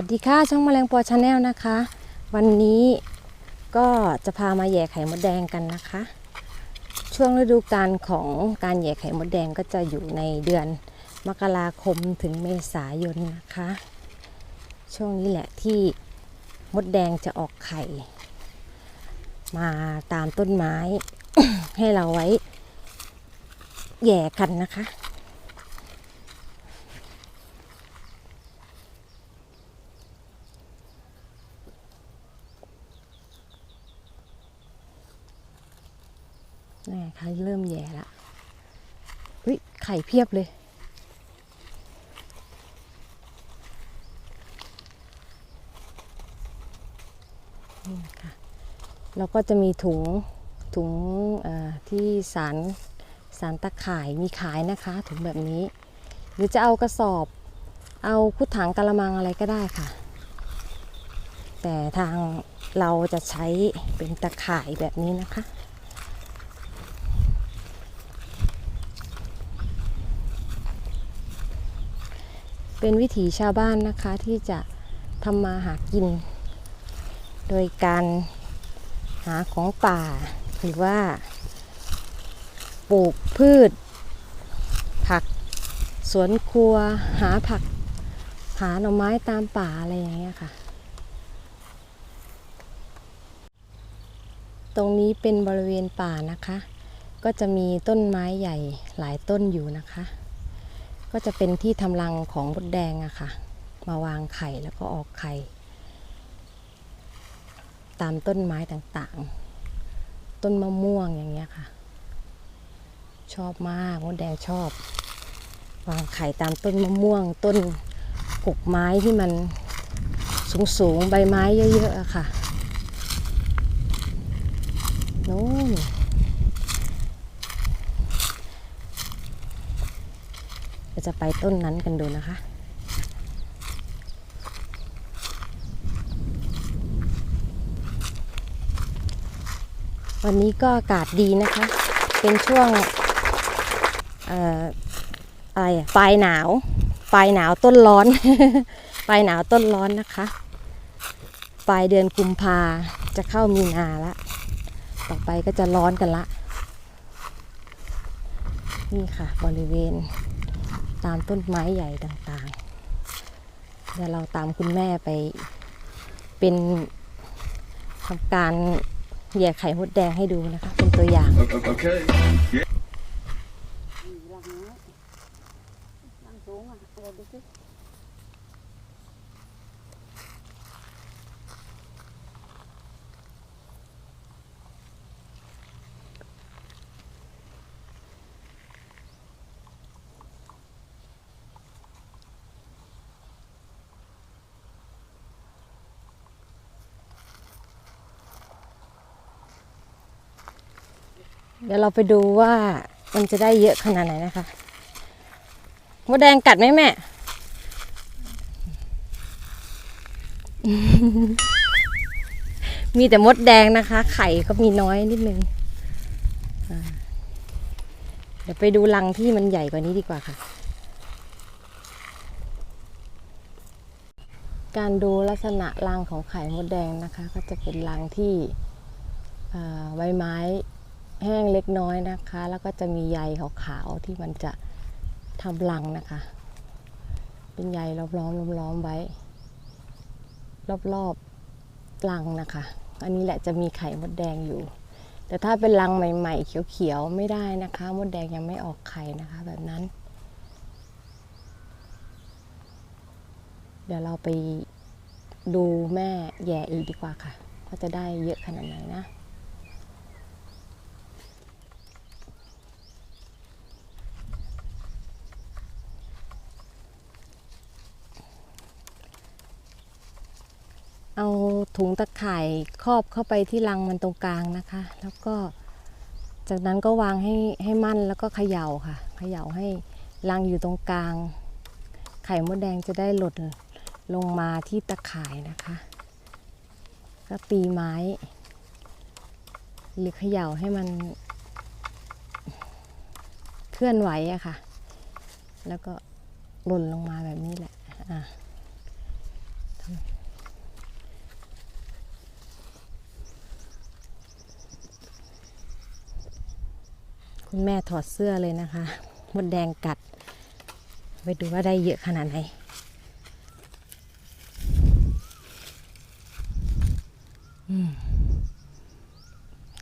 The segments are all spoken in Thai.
วัสดีค่ะ ช่องแมลงปอชาแนลนะคะ วันนี้ก็จะพามาแย่ไข่มดแดงกันนะคะ ช่วงฤดูกาลของการแย่ไข่มดแดงก็จะอยู่ในเดือนมกราคมถึงเมษายนนะคะ ช่วงนี้แหละที่มดแดงจะออกไข่ มาตามต้นไม้ ให้เราไว้แย่กันนะคะ นี่ค่ะเริ่มแย่ละอุ้ยไข่เพียบเลย นี่นะคะแล้วก็จะมีถุงถุงที่สารสารตะข่ายมีขายนะคะ ถุงแบบนี้ หรือจะเอากระสอบ เอาคุดถังกะละมังอะไรก็ได้ค่ะ แต่ทางเราจะใช้เป็นตะข่ายแบบนี้นะคะ เป็นวิถีชาวบ้านนะคะที่จะทำมาหากิน โดยการหาของป่า หรือว่า ปลูกพืช ผัก สวนครัว หาผัก หาหน่อไม้ตามป่าอะไรอย่างเงี้ยค่ะ ตรงนี้เป็นบริเวณป่านะคะ ก็จะมีต้นไม้ใหญ่หลายต้นอยู่นะคะ ก็จะเป็นที่ทำรังของมดแดงอะค่ะ มาวางไข่แล้วก็ออกไข่ ตามต้นไม้ต่างๆ ต้นมะม่วงอย่างเงี้ยค่ะ ชอบมากมดแดงชอบ วางไข่ตามต้นมะม่วง ต้นกกไม้ที่มันสูงๆใบไม้เยอะๆอะค่ะนู้น เราจะไปต้นนั้นกันดูนะคะวันนี้ก็อากาศดีนะคะ เป็นช่วงเอ่ออะไรอะปลายหนาว ปลายหนาวต้นร้อน ปลายหนาวต้นร้อนนะคะ ปลายเดือนกุมภาจะเข้ามีนาละ ต่อไปก็จะร้อนกันละ นี่ค่ะบริเวณ ตามต้นไม้ใหญ่ต่างๆ เดี๋ยวเราตามคุณแม่ไปเป็นทำการแย่ไข่มดแดงให้ดูนะคะ เป็นตัวอย่าง Okay. ลังสูงอะเอาดูสิ เดี๋ยวเราไปดูว่ามันจะได้เยอะขนาดไหนนะคะมดแดงกัดไหมแม่ มีแต่มดแดงนะคะ ไข่ก็มีน้อยนิดนึง เดี๋ยวไปดูรังที่มันใหญ่กว่านี้ดีกว่าค่ะ การดูลักษณะรังของไข่มดแดงนะคะ ก็จะเป็นรังที่ใบไม้ แห้งเล็กน้อยนะคะ แล้วก็จะมีใยขาวๆที่มันจะทำรังนะคะ เป็นใยล้อมๆล้อมๆไว้ รอบๆรังนะคะ อันนี้แหละจะมีไข่มดแดงอยู่ แต่ถ้าเป็นรังใหม่ ๆ เขียวๆไม่ได้นะคะ มดแดงยังไม่ออกไข่นะคะ แบบนั้น เดี๋ยวเราไปดูแม่แย่อีกดีกว่าค่ะว่าจะได้เยอะขนาดไหนนะ เอาถุงตะข่ายครอบเข้าไปที่รังมันตรงกลางนะคะ แล้วก็จากนั้นก็วางให้ให้มั่นแล้วก็เขย่าค่ะ เขย่าให้รังอยู่ตรงกลาง ไข่มดแดงจะได้หล่นลงมาที่ตะข่ายนะคะ ก็ตีไม้ หรือเขย่าให้มัน เคลื่อนไหวอะค่ะ แล้วก็หล่นลงมาแบบนี้แหละอะ คุณแม่ถอดเสื้อเลยนะคะมดแดงกัด ไปดูว่าได้เยอะขนาดไหน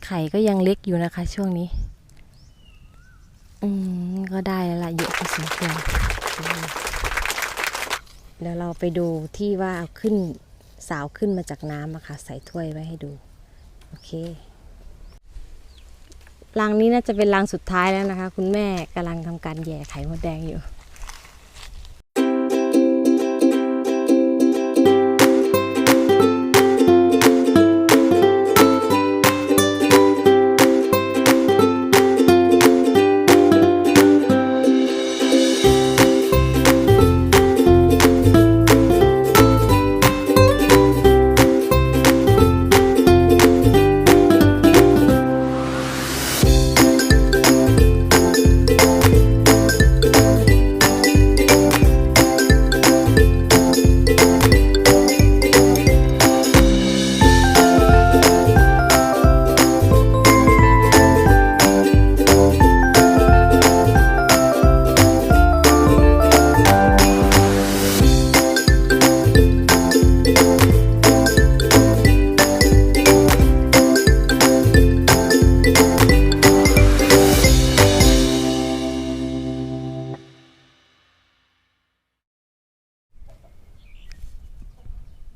ไข่ก็ยังเล็กอยู่นะคะ ช่วงนี้ อืมก็ได้แล้วละเยอะพอสมควรเดี๋ยวเราไปดูที่ว่าเอาขึ้นสาวขึ้นมาจากน้ำอะค่ะ ใส่ถ้วยไว้ให้ดู โอเค รังนี้น่าจะเป็นรังสุดท้ายแล้วนะคะ คุณแม่กำลังทำการแย่ไข่มดแดงอยู่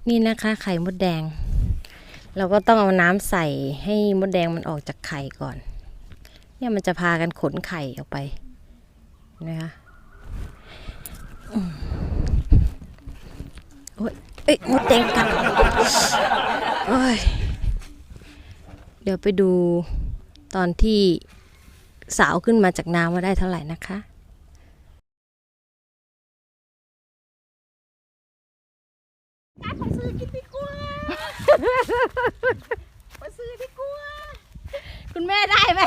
นี่นะคะไข่มดแดง เราก็ต้องเอาน้ำใส่ให้มดแดงมันออกจากไข่ก่อน เนี่ยมันจะพากันขนไข่ออกไปนะคะโอ้ยเอ้ยมดแดงกัดโอ้ยเดี๋ยวไปดูตอนที่สาวขึ้นมาจากน้ำว่าได้เท่าไหร่นะคะ ขอซื้อกินดีกว่าขอซื้อดีกว่าคุณแม่ได้ไหม